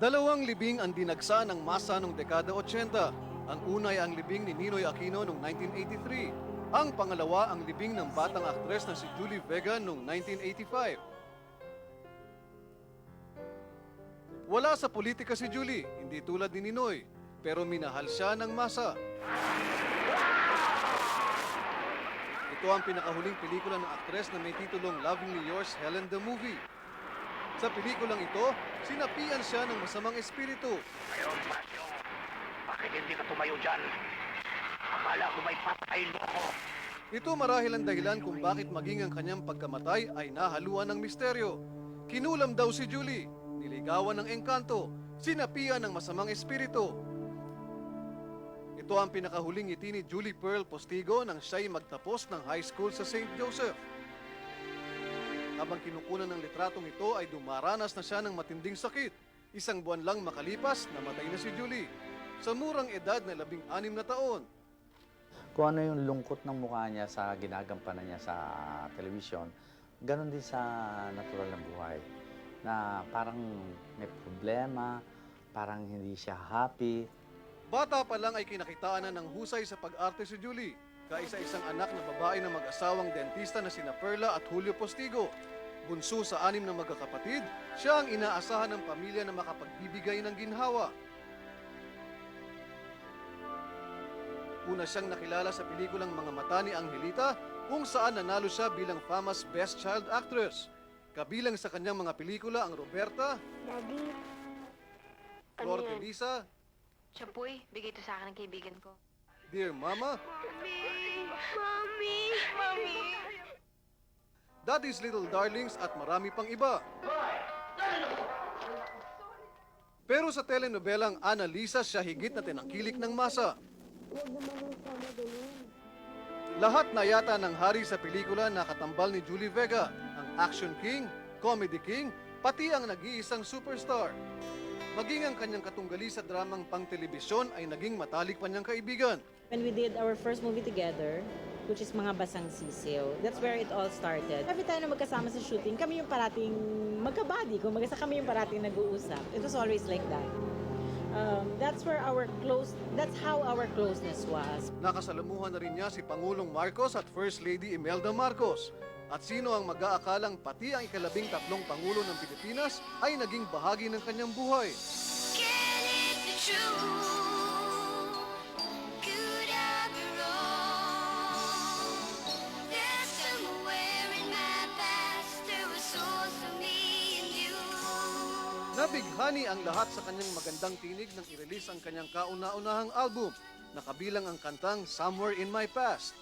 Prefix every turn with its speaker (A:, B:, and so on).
A: Dalawang libing ang dinagsa ng masa noong dekada 80. Ang una ay ang libing ni Ninoy Aquino noong 1983. Ang pangalawa ang libing ng batang aktres na si Julie Vega noong 1985. Wala sa politika si Julie, hindi tulad ni Ninoy, pero minahal siya ng masa. Ito ang pinakahuling pelikula ng aktres na may titulong Lovingly Yours, Helen the Movie. Sa pelikulang ito, sinapian siya ng masamang espiritu.
B: Ngayon, Masyo, bakit hindi ka tumayo dyan? Akala ko may patayin mo ako.
A: Ito marahil ang dahilan kung bakit maging ang kanyang pagkamatay ay nahaluan ng misteryo. Kinulam daw si Julie, niligawan ng engkanto, sinapian ng masamang espiritu. Ito ang pinakahuling ngiti ni Julie Pearl Postigo nang siya'y magtapos ng high school sa St. Joseph. Habang kinukunan ng litratong ito ay dumaranas na siya ng matinding sakit. Isang buwan lang makalipas, namatay na si Julie. Sa murang edad na labing anim na taon.
C: Kung ano yung lungkot ng mukha niya sa ginagampanan niya sa television, ganon din sa natural na buhay. Na parang may problema, parang hindi siya happy.
A: Bata pa lang ay kinakitaan na ng husay sa pag-arte si Julie. Kaisa-isang anak na babae na mag-asawang dentista na sina Perla at Julio Postigo. Bunso sa anim na magkakapatid, siya ang inaasahan ng pamilya na makapagbibigay ng ginhawa. Una siyang nakilala sa pelikulang Mga Mata ni Angelita kung saan nanalo siya bilang famous Best Child Actress. Kabilang sa kanyang mga pelikula ang Roberta,
D: Daddy,
A: Flor
D: Ano
A: de
D: yan?
A: Lisa,
D: Chapoy, bigay ito sa akin ng kaibigan ko.
A: Dear Mama,
D: Mommy! Mommy! Mommy!
A: Daddy's Little Darlings at marami pang iba. Pero sa telenobelang Ana Lisa siya higit na tinangkilik ng masa. Lahat na yata ng hari sa pelikula nakatambal ni Julie Vega, ang action king, comedy king, pati ang nag-iisang superstar. Maging ang kanyang katunggali sa dramang pang-telebisyon ay naging matalik pa niyang kaibigan.
E: When we did our first movie together, which is Mga Basang Sisiw, that's where it all started. Every time na magkasama sa shooting, kami yung parating magkabody. Kung magkasa kami yung parating nag-uusap. It was always like that. Um, that's where our close, that's how our closeness was.
A: Nakasalamuhan na rin niya si Pangulong Marcos at First Lady Imelda Marcos. At sino ang mag-aakalang pati ang ikalabing tatlong Pangulo ng Pilipinas ay naging bahagi ng kanyang buhay.
F: Can it be true?
A: Nabighani ang lahat sa kanyang magandang tinig nang i-release ang kanyang kauna-unahang album na kabilang ang kantang Somewhere in My Past.